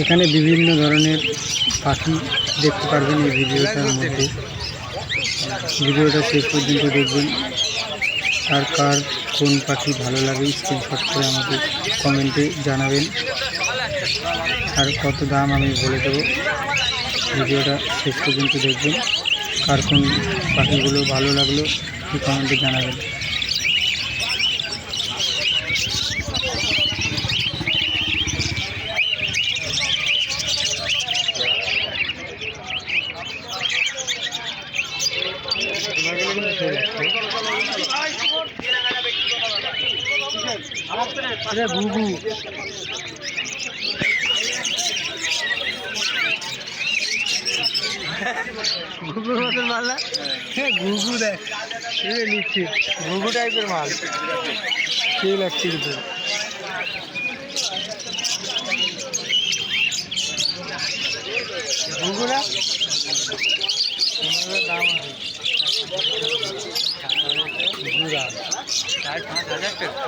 এখানে বিভিন্ন ধরনের পাখি দেখতে পারবেন এই ভিডিওটার মধ্যে। ভিডিওটা শেষ পর্যন্ত দেখবেন। আর কার কোন পাখি ভালো লাগে স্ক্রিনশট করে আমাকে কমেন্টে জানাবেন। আর কত দাম আমি বলে দেবো। ভিডিওটা শেষ পর্যন্ত দেখবেন। কার কোন পাখিগুলো ভালো লাগল কমেন্টে জানাবেন। আরে বুবু ঘুঘুর মতন মাল না হ্যাঁ ঘুঘু দেখ নিচ্ছি ঘুঘু টাইপের মাল সেই লাগছে কিন্তু ঘুঘু দাম আছে ঘুরা চার পাঁচ হাজার টাকা।